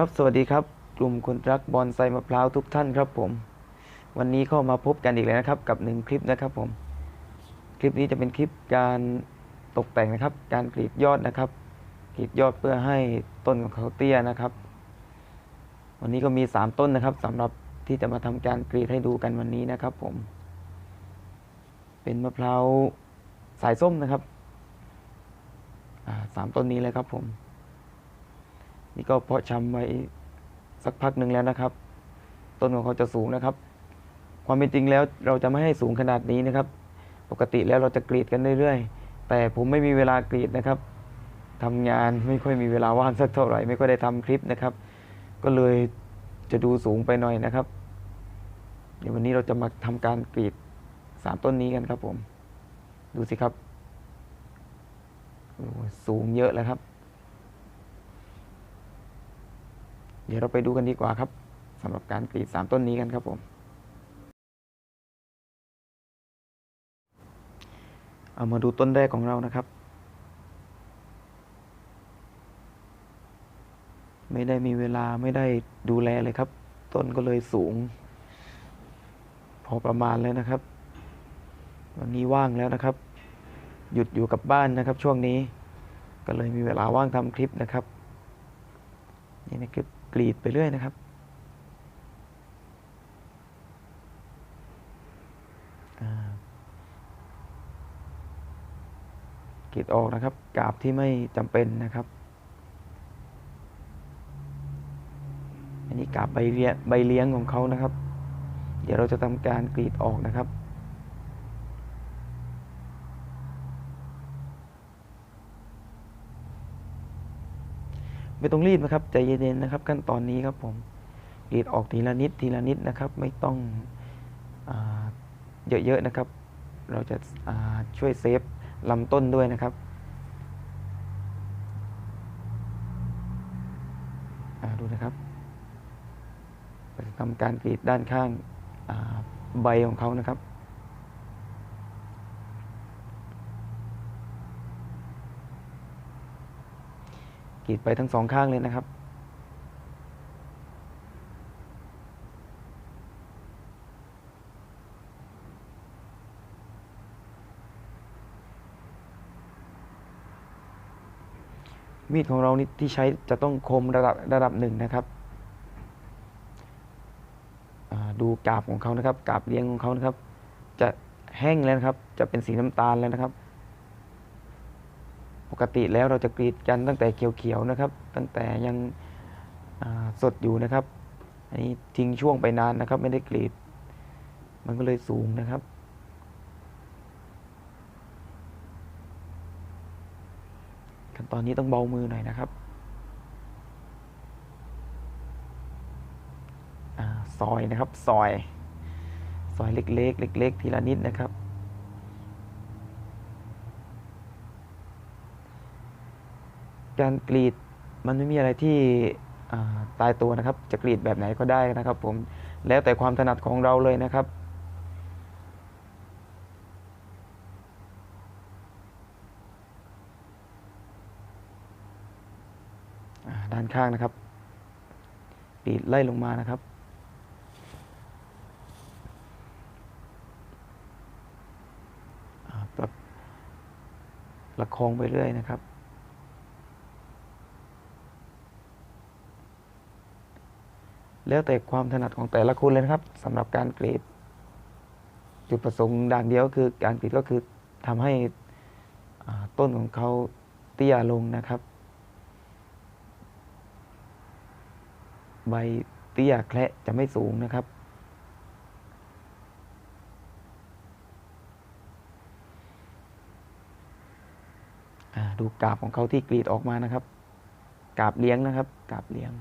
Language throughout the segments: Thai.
ครับสวัสดีครับ กลุ่มคนรักบอนไซมะพร้าวทุกท่านครับผม วันนี้เข้ามาพบกันอีกแล้วนะครับ กับหนึ่งคลิปนะครับผม คลิปนี้จะเป็นคลิปการตกแต่งนะครับ การกรีดยอดนะครับกรีดยอดเพื่อให้ต้นของเขาเตี้ยนะครับ วันนี้ก็มี 3 ต้นนะครับสำหรับที่จะมาทำการกรีดให้ดูกันวันนี้นะครับ ผม เป็นมะพร้าวสายส้มนะครับสามต้นนี้เลยครับผม นี่ก็เพาะชำไว้สักพักหนึ่งแล้วนะครับ ต้นของเขาจะสูงนะครับ ความเป็นจริงแล้วเราจะไม่ให้สูงขนาดนี้นะครับ ปกติแล้วเราจะกรีดกันเรื่อยๆ แต่ผมไม่มีเวลากรีดนะครับทำงานไม่ค่อยมีเวลาว่างสักเท่าไหร่ไม่ค่อยได้ทำคลิปนะครับ ก็เลยจะดูสูงไปหน่อยนะครับ เดี๋ยววันนี้เราจะมาทำการกรีดสามต้นนี้กันครับผม ดูสิครับ สูงเยอะแล้วครับ เดี๋ยวเราไปดูกันดีกว่าครับสำหรับการกรีดสามต้นนี้กันครับผม เอามาดูต้นแรกของเรานะครับ ไม่ได้มีเวลาไม่ได้ดูแลเลยครับ ต้นก็เลยสูง พอประมาณแล้วนะครับ วันนี้ว่างแล้วนะครับ หยุดอยู่กับบ้านนะครับช่วงนี้ ก็เลยมีเวลาว่างทำคลิปนะครับ นี่นะครับ กรีดไปเรื่อยนะครับ กรีดออกนะครับ กาบที่ไม่จำเป็นนะครับ อันนี้กาบใบเลี้ยใบเลี้ยงของเขานะครับ เดี๋ยวเราจะทำการกรีดออกนะครับ ไม่ต้องรีบนะครับใจเย็นๆนะครับ ขั้นตอนนี้ครับผมรีดออกทีละนิดทีละนิดนะครับ ไม่ต้องอเยอะๆนะครับ เราจะาช่วยเซฟลำต้นด้วยนะครับดูนะครับจะทำการกรีดด้านข้างาใบของเขานะครับ กรีดไปทั้งสองข้างเลยนะครับ มีดของเรานี่ที่ใช้จะต้องคมระดับระดับหนึ่งนะครับดูกาบของเขานะครับกาบเลี้ยงของเขานะครับ จะแห้งแล้วนะครับ จะเป็นสีน้ำตาลแล้วนะครับ กติแล้วเราจะกรีดกันตั้งแต่เขียวๆนะครับ ตั้งแต่ยังสดอยู่นะครับ อันนี้ทิ้งช่วงไปนานนะครับ ไม่ได้กรีด มันก็เลยสูงนะครับ ขั้นตอนนี้ต้องเบามือหน่อยนะครับอซอยนะครับซอยซอยเล็กๆเล็ก ๆ ทีละนิดนะครับ การกรีดมันไม่มีอะไรที่ตายตัวนะครับ จะกรีดแบบไหนก็ได้นะครับ ผมแล้วแต่ความถนัดของเราเลยนะครับด้านข้างนะครับกรีดไล่ลงมานะครับอ่าประประคองไปเรื่อยนะครับ แล้วแต่ความถนัดของแต่ละคนเลยนะครับสำหรับการกรีด จุดประสงค์ด่างเดียวก็คือการกรีดก็คือทำให้ต้นของเขาเตี้ยลงนะครับ ใบเตี้ยแคละจะไม่สูงนะครับ ดูกาบของเขาที่กรีดออกมานะครับ กาบเลี้ยงนะครับ กาบเลี้ยง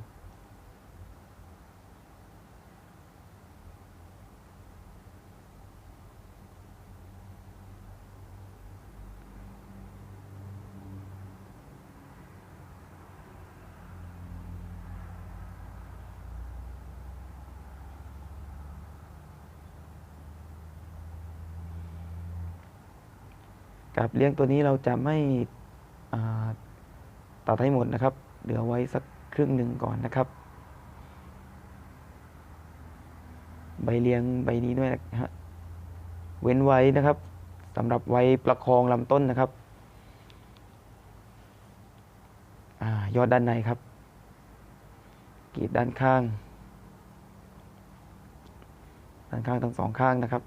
กับเลี้ยงตัวนี้เราจะไม่ตัดให้หมดนะครับ เหลือไว้สักครึ่งหนึ่งก่อนนะครับ ใบเลี้ยงใบนี้ด้วยนะฮะเว้นไว้นะครับสำหรับไว้ประคองลำต้นนะครับอยอดด้านในครับกีดด้านข้าง ด้านข้างทั้งสองข้างนะครับ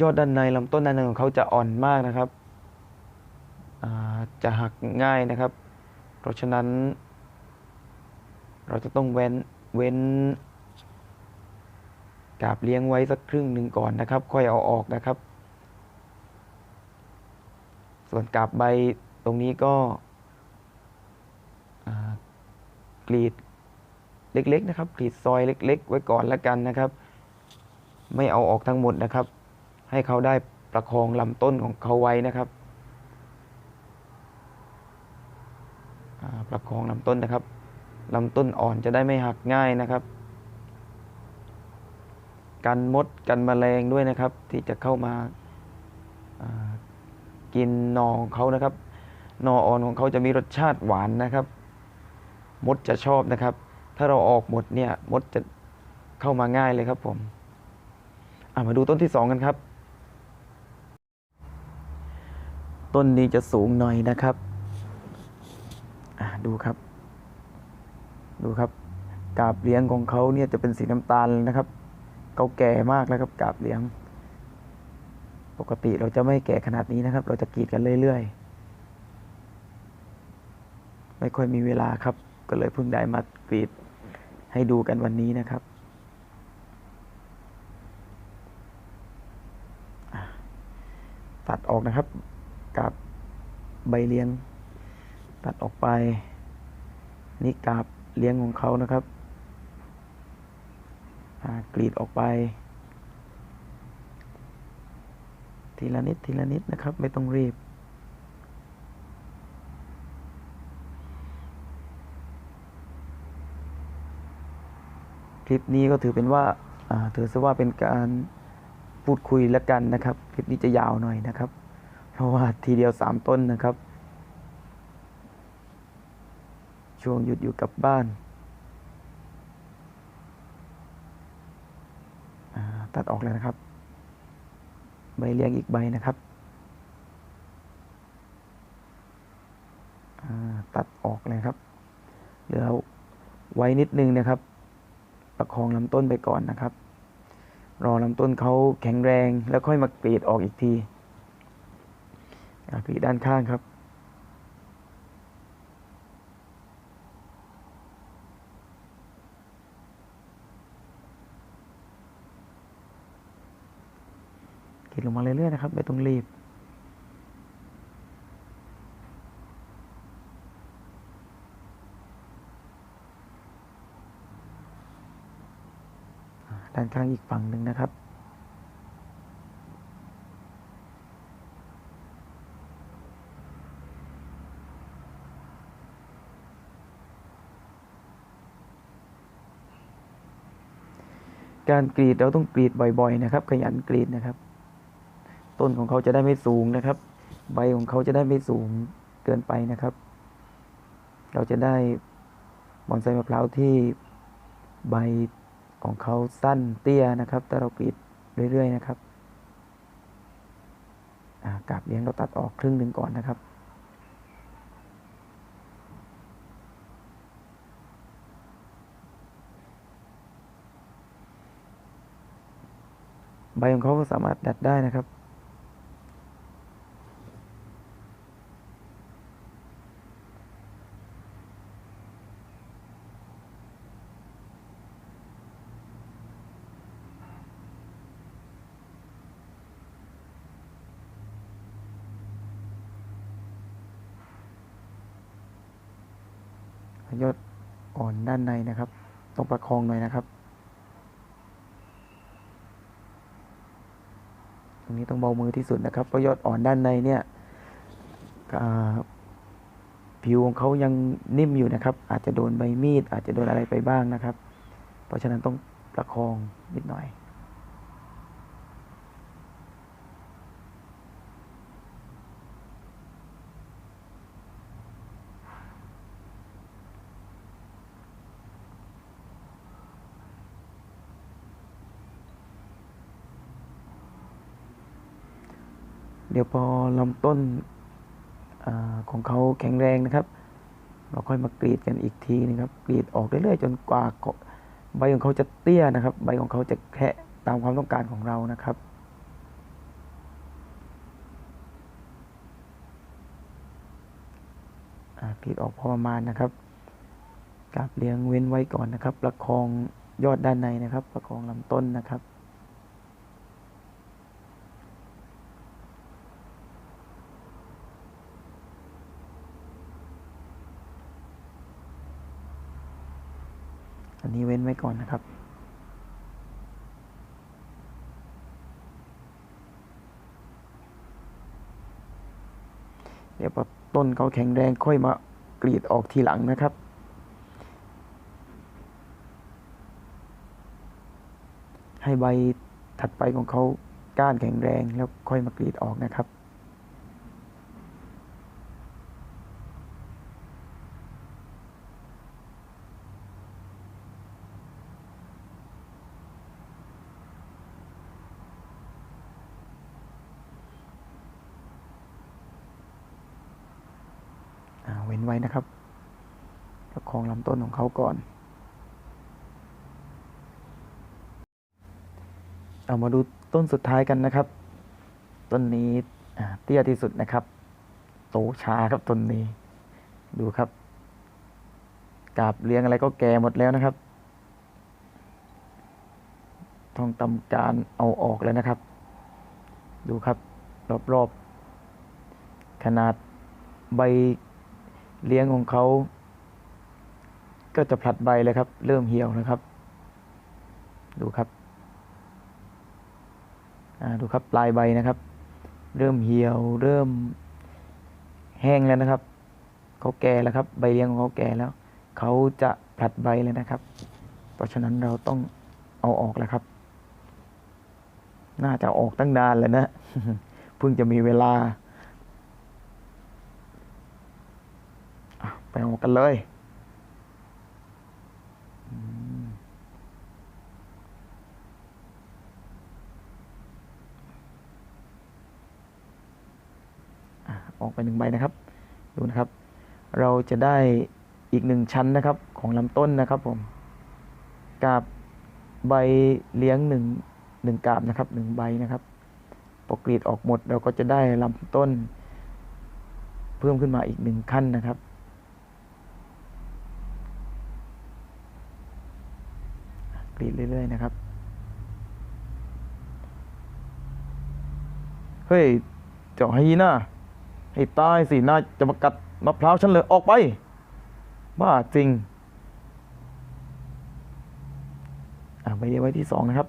ยอดด้านในลำต้นด้านในของเขาจะอ่อนมากนะครับจะหักง่ายนะครับ เพราะฉะนั้น เราจะต้องเว้นเว้นกาบเลี้ยงไว้สักครึ่งหนึ่งก่อนนะครับ ค่อยเอาออกนะครับ ส่วนกาบใบตรงนี้ก็กรีดเล็กๆนะครับกรีดซอยเล็ก ๆ ไว้ก่อนแล้วกันนะครับ ไม่เอาออกทั้งหมดนะครับ ให้เขาได้ประคองลำต้นของเขาไว้นะครับประคองลำต้นนะครับลำต้นอ่อนจะได้ไม่หักง่ายนะครับ กันมดกันแมลงด้วยนะครับ ที่จะเข้ามาากินหนอของเขานะครับหนออ่อนของเขาจะมีรสชาติหวานนะครับ มดจะชอบนะครับ ถ้าเราออกหมดเนี่ยมดจะเข้ามาง่ายเลยครับผมมาดูต้นที่สองกันครับ ต้นนี้จะสูงหน่อยนะครับดูครับ ดูครับ กาบเลี้ยงของเขาเนี่ยจะเป็นสีน้ำตาลนะครับเขาแก่มากแล้วครับกาบเลี้ยง ปกติเราจะไม่แก่ขนาดนี้นะครับ เราจะกรีดกันเรื่อยๆ ไม่ค่อยมีเวลาครับ ก็เลยเพิ่งได้มากรีดให้ดูกันวันนี้นะครับตัดออกนะครับ ใบเลี้ยงตัดออกไป นี่กาบเลี้ยงของเขานะครับกรีดออกไป ทีละนิดทีละนิดนะครับ ไม่ต้องรีบ คลิปนี้ก็ถือเป็นว่าอ่าถือซะว่าเป็นการพูดคุยแล้วกันนะครับ คลิปนี้จะยาวหน่อยนะครับ เพราะว่าทีเดียวสามต้นนะครับ ช่วงหยุดอยู่กับบ้าน ตัดออกเลยนะครับ ใบเลี้ยงอีกใบนะครับ ตัดออกเลยครับ เหลือไว้นิดนึงนะครับ ประคองลำต้นไปก่อนนะครับ รอลำต้นเขาแข็งแรงแล้วค่อยมากรีดออกอีกที อ่ากรีดด้านข้างครับกรีดลงมาเรื่อยๆนะครับ ไม่ต้องรีบด้านข้างอีกฝั่งหนึ่งนะครับ การกรีดเราต้องกรีดบ่อย ๆ นะครับ ขยันกรีดนะครับ ต้นของเขาจะได้ไม่สูงนะครับ ใบของเขาจะได้ไม่สูงเกินไปนะครับ เราจะได้บอนไซมะพร้าวที่ใบของเขาสั้นเตี้ยนะครับถ้าเรากรีดเรื่อยๆนะครับกาบเลี้ยงเราตัดออกครึ่งหนึ่งก่อนนะครับ ใบของเขาก็สามารถดัดได้นะครับ ยอดอ่อนด้านในนะครับ ต้องประคองหน่อยนะครับ รงนี้ต้องเบามือที่สุดนะครับเพราะยอดอ่อนด้านในเนี่ยผิวของเขายังนิ่มอยู่นะครับ อาจจะโดนใบมีด อาจจะโดนอะไรไปบ้างนะครับ เพราะฉะนั้นต้องประคองนิดหน่อย เดี๋ยวพอลำต้นอของเขาแข็งแรงนะครับ เราค่อยมากรีดกันอีกทีนึงครับ กรีดออกเรื่อยๆจนกว่าใบของเขาจะเตี้ยนะครับ ใบของเขาจะแค่ตามความต้องการของเรานะครับกรีดออกพอประมาณนะครับกาบเลี้ยงเว้นไว้ก่อนนะครับ ประคองยอดด้านในนะครับ ประคองลำต้นนะครับ อันนี้เว้นไว้ก่อนนะครับ เดี๋ยวพอต้นเขาแข็งแรงค่อยมากรีดออกทีหลังนะครับ ให้ใบถัดไปของเขาก้านแข็งแรงแล้วค่อยมากรีดออกนะครับ เว้นไว้นะครับประคองลำต้นของเขาก่อน เอามาดูต้นสุดท้ายกันนะครับ ต้นนี้เตี้ยที่สุดนะครับ โตช้าครับต้นนี้ ดูครับกาบเลี้ยงอะไรก็แก่หมดแล้วนะครับต้องทำการเอาออกแล้วนะครับ ดูครับ รอบๆ ขนาดใบ เลี้ยงของเขาก็จะผลัดใบเลยครับ เริ่มเหี่ยวนะครับ ดูครับอ่าดูครับปลายใบนะครับ เริ่มเหี่ยว เริ่มแห้งแล้วนะครับเขาแก่แล้วครับ ใบเลี้ยงของเขาแก่แล้วเขาจะผลัดใบเลยนะครับ เพราะฉะนั้นเราต้องเอาออกแล้วครับ น่าจะออกตั้งนานแล้วนะเพิ่งจะมีเวลา อะ ไปออกกันเลย ออกไปหนึ่งใบนะครับ ดูนะครับ เราจะได้อีกหนึ่งชั้นนะครับของลำต้นนะครับผมกาบใบเลี้ยงหนึ่งหนึ่งกาบนะครับหนึ่งใบนะครับพอกรีดออกหมดเราก็จะได้ลำต้น เพิ่มขึ้นมาอีกหนึ่งขั้นนะครับ กรีดเรื่อยๆนะครับ เฮ้ย เจ้าไฮยีน่าให้ตายสิน่าจะมากัดมะพร้าวฉันเลยออกไป บ้าจริง อะใบไว้ที่สองนะครับ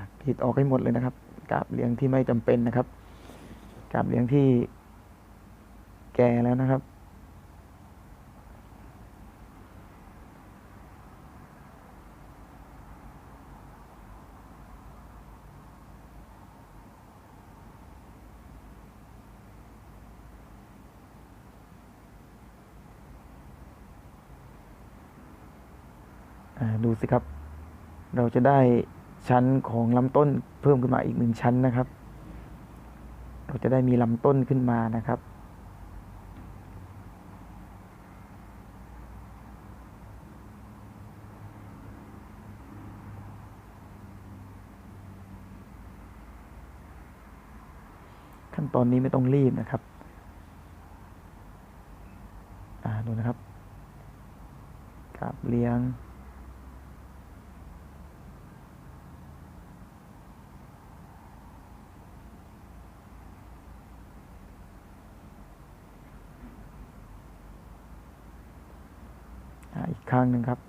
อะกรีดออกให้หมดเลยนะครับกาบเลี้ยงที่ไม่จำเป็นนะครับกาบเลี้ยงที่แก่แล้วนะครับ ดูสิครับ เราจะได้ ชั้นของลำต้นเพิ่มขึ้นมาอีกหนึ่งชั้นนะครับ เราจะได้มีลำต้นขึ้นมานะครับ ขั้นตอนนี้ไม่ต้องรีบนะครับดูนะครับกาบเลี้ยง อ่าอีกข้างหนึ่งครับ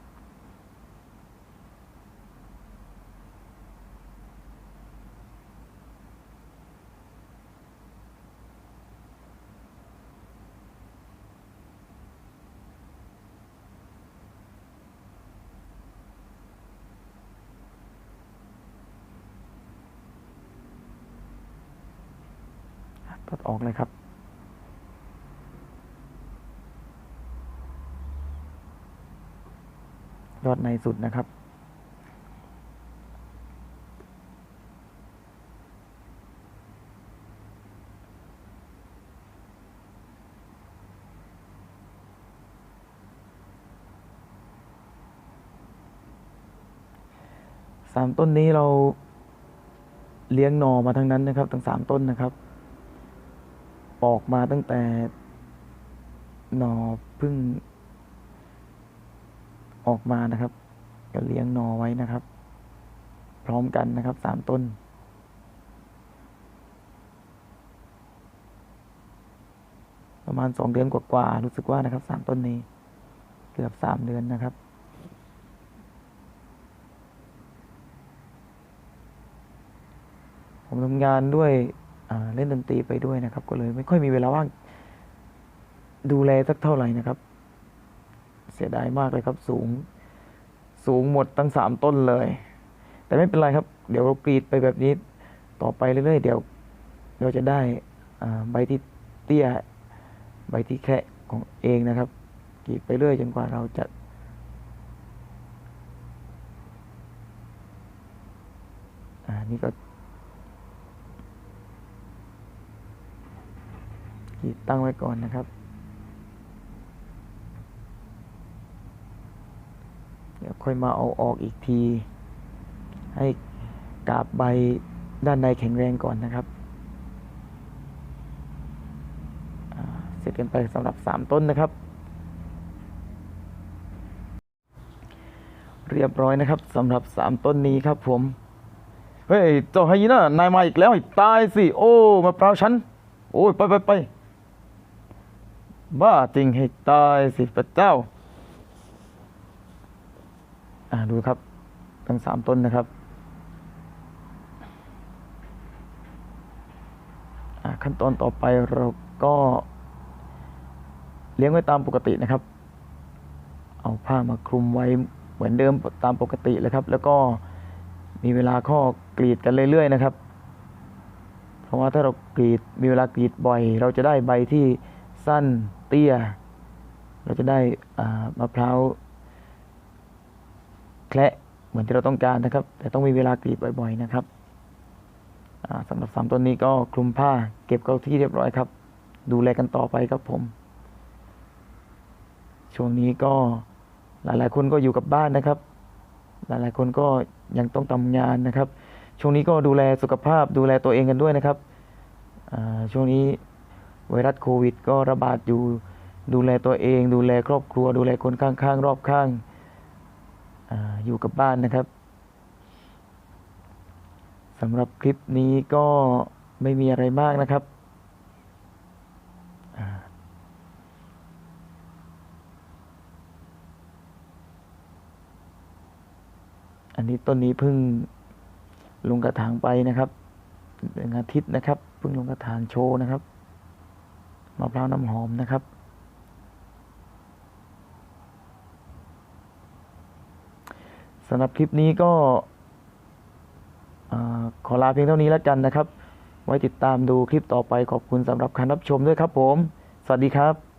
อ ตัดออกเลยครับ ย อดในสุดนะครับ สามต้นนี้เราเลี้ยงนอมาทั้งนั้นนะครับ ทั้งสามต้นนะครับ ออกมาตั้งแต่หนอพิ่ง ออกมานะครับก็เลี้ยงนอไว้นะครับ พร้อมกันนะครับสามต้น ประมาณสองเดือนกว่าๆรู้สึกว่านะครับสามต้นนี้ เกือบสามเดือนนะครับผมทำงานด้วยเล่นดนตรีไปด้วยนะครับ ก็เลยไม่ค่อยมีเวลาว่างดูแลสักเท่าไหร่นะครับ สียดายมากเลยครับ สูง สูงหมดตั้งสามต้นเลย แต่ไม่เป็นไรครับ เดี๋ยวเรากรีดไปแบบนี้ ต่อไปเรื่อยๆ เดี๋ยวเราจะได้ใบที่เตี้ย ใบที่แคะของเองนะครับ กรีดไปเรื่อยจนกว่าเราจะอ่านี่ก็กรีดตั้งไว้ก่อนนะครับ เดี๋ยว ค่อยมาเอาออกอีกที ให้กาบใบด้านในแข็งแรงก่อนนะครับเสร็จกันไปสำหรับ 3 ต้นนะครับ เรียบร้อยนะครับสำหรับ 3 ต้นนี้ครับผมเฮ้ยเจ้าไฮยีน่านายมาอีกแล้วตายสิ โอ้มะพร้าฉัน โอ้ย ไปไปไปบ้าจริงให้ตายสิพระเจ้า ดูครับ ทั้งสามต้นนะครับขั้นตอนต่อไปเราก็เลี้ยงไว้ตามปกตินะครับ เอาผ้ามาคลุมไว้เหมือนเดิมตามปกติเลยครับ แล้วก็มีเวลาข้อกรีดกันเรื่อยๆนะครับ เพราะว่าถ้าเรากรีดมีเวลากรีดบ่อย เราจะได้ใบที่สั้นเตี้ย เราจะได้มะพร้าว แคละเหมือนที่เราต้องการนะครับ แต่ต้องมีเวลากรีดบ่อยๆนะครับสำหรับสามต้นนี้ก็คลุมผ้าเก็บเข้าที่เรียบร้อยครับ ดูแลกันต่อไปครับผม ช่วงนี้ก็หลายๆ คนก็อยู่กับบ้านนะครับ หลายๆ คนก็ยังต้องทำงานนะครับ ช่วงนี้ก็ดูแลสุขภาพดูแลตัวเองกันด้วยนะครับช่วงนี้ไวรัสโควิด ก็ระบาดอยู่ดูแลตัวเอง ดูแลครอบครัว ดูแลคนข้างๆ รอบข้างอา อยู่กับบ้านนะครับสำหรับคลิปนี้ก็ไม่มีอะไรมากนะครับอันนี้ต้นนี้เพิ่งลงกระถางไปนะครับหนึ่งอาทิตย์นะครับเพิ่งลงกระถางโชว์นะครับมะพร้าวน้ำหอมนะครับ สำหรับคลิปนี้ก็ขอลาเพียงเท่านี้แล้วกันนะครับ ไว้ติดตามดูคลิปต่อไปขอบคุณสำหรับการรับชมด้วยครับผม สวัสดีครับ